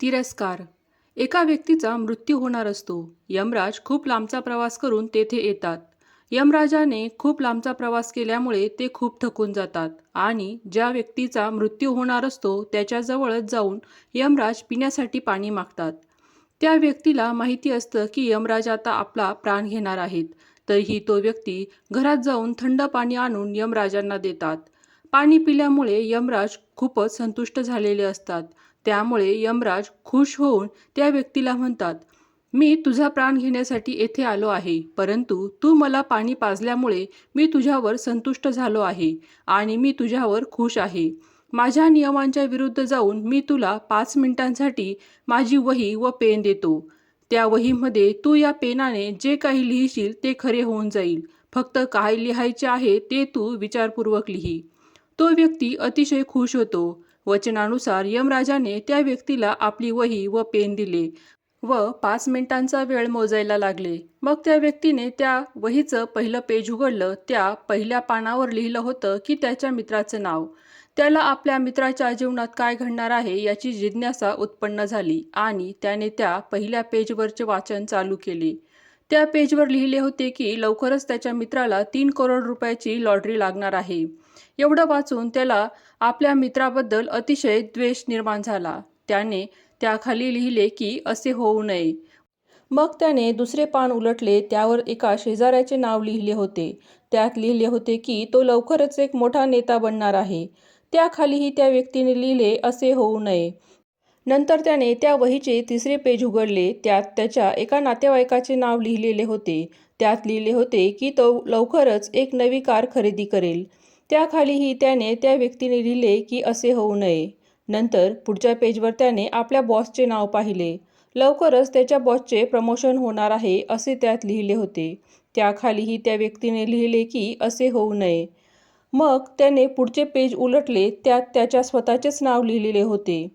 तिरस्कार. एका व्यक्तीचा मृत्यू होणार असतो. यमराज खूप लांबचा प्रवास करून तेथे येतात. यमराजाने खूप लांबचा प्रवास केल्यामुळे ते खूप थकून जातात आणि ज्या व्यक्तीचा मृत्यू होणार असतो त्याच्याजवळच जाऊन यमराज पिण्यासाठी पाणी मागतात. त्या व्यक्तीला माहिती असतं की यमराज आता आपला प्राण घेणार आहेत. तरीही तो व्यक्ती घरात जाऊन थंड पाणी आणून यमराजांना देतात. पाणी पिल्यामुळे यमराज खूपच संतुष्ट झालेले असतात. त्यामुळे यमराज खुश होऊन त्या व्यक्तीला म्हणतात मी तुझा प्राण घेण्यासाठी येथे आलो आहे परंतु तू मला पाणी पाजल्यामुळे मी तुझ्यावर संतुष्ट झालो आहे आणि मी तुझ्यावर खुश आहे. माझ्या नियमांच्या विरुद्ध जाऊन मी तुला पाच मिनिटांसाठी माझी वही व पेन देतो. त्या वहीमध्ये तू या पेनाने जे काही लिहिशील ते खरे होऊन जाईल. फक्त काय लिहायचे आहे ते तू विचारपूर्वक लिही. तो व्यक्ती अतिशय खुश होतो. वचनानुसार यमराजाने त्या व्यक्तीला आपली वही व पेन दिले व पाच मिनिटांचा वेळ मोजायला लागले. मग त्या व्यक्तीने त्या वहीचं पहिलं पेज उघडलं. त्या पहिल्या पानावर लिहिलं होतं की त्याच्या मित्राचं नाव. त्याला आपल्या मित्राच्या जीवनात काय घडणार आहे याची जिज्ञासा उत्पन्न झाली आणि त्याने त्या पहिल्या पेजवरचे वाचन चालू केले. त्या पेजवर लिहिले होते की लवकरच त्याच्या मित्राला तीन करोड रुपयाची लॉटरी लागणार आहे. एवढं वाचून त्याला आपल्या मित्राबद्दल अतिशय द्वेष निर्माण झाला. त्याने त्याखाली लिहिले की असे होऊ नये. मग त्याने दुसरे पान उलटले त्यावर एका शेजाऱ्याचे नाव लिहिले होते. त्यात लिहिले होते की तो लवकरच एक मोठा नेता बनणार आहे. त्याखालीही त्या व्यक्तीने लिहिले असे होऊ नये. नंतर त्याने त्या वहीचे तिसरे पेज उघडले. त्यात त्याच्या एका नातेवाईकाचे नाव लिहिलेले होते. त्यात लिहिले होते की तो लवकरच एक नवी कार खरेदी करेल. त्याखालीही त्याने त्या व्यक्तीने लिहिले की असे होऊ नये. नंतर पुढच्या पेजवर त्याने आपल्या बॉसचे नाव पाहिले. लवकरच त्याच्या बॉसचे प्रमोशन होणार आहे असे त्यात लिहिले होते. त्याखालीही त्या व्यक्तीने लिहिले की असे होऊ नये. मग त्याने पुढचे पेज उलटले. त्यात त्याच्या स्वतःचेच नाव लिहिलेले होते.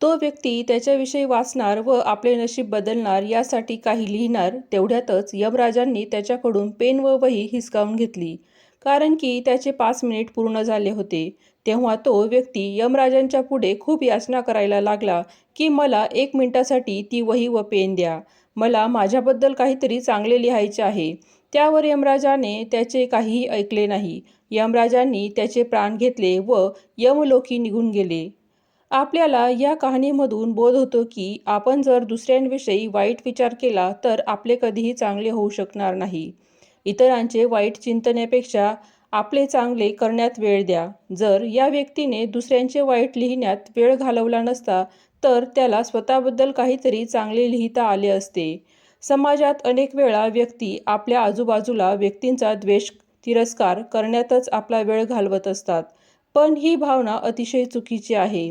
तो व्यक्ती त्याच्याविषयी वाचणार व आपले नशीब बदलणार यासाठी काही लिहिणार तेवढ्यातच यमराजांनी त्याच्याकडून पेन व वही हिसकावून घेतली. कारण की त्याचे पाच मिनिट पूर्ण झाले होते. तेव्हा तो व्यक्ती यमराजांच्या पुढे खूप याचना करायला लागला की मला एक मिनिटासाठी ती वही व पेन द्या. मला माझ्याबद्दल काहीतरी चांगले लिहायचे आहे. त्यावर यमराजाने त्याचे काहीही ऐकले नाही. यमराजांनी त्याचे प्राण घेतले व यमलोकी निघून गेले. आपल्याला या कहाणीमधून बोध होतो की आपण जर दुसऱ्यांविषयी वाईट विचार केला तर आपले कधीही चांगले होऊ शकणार नाही. इतरांचे वाईट चिंतनेपेक्षा आपले चांगले करण्यात वेळ द्या. जर या व्यक्तीने दुसऱ्यांचे वाईट लिहिण्यात वेळ घालवला नसता तर त्याला स्वतःबद्दल काहीतरी चांगले लिहिता आले असते. समाजात अनेक वेळा व्यक्ती आपल्या आजूबाजूला व्यक्तींचा द्वेष तिरस्कार करण्यातच आपला वेळ घालवत असतात. पण ही भावना अतिशय चुकीची आहे.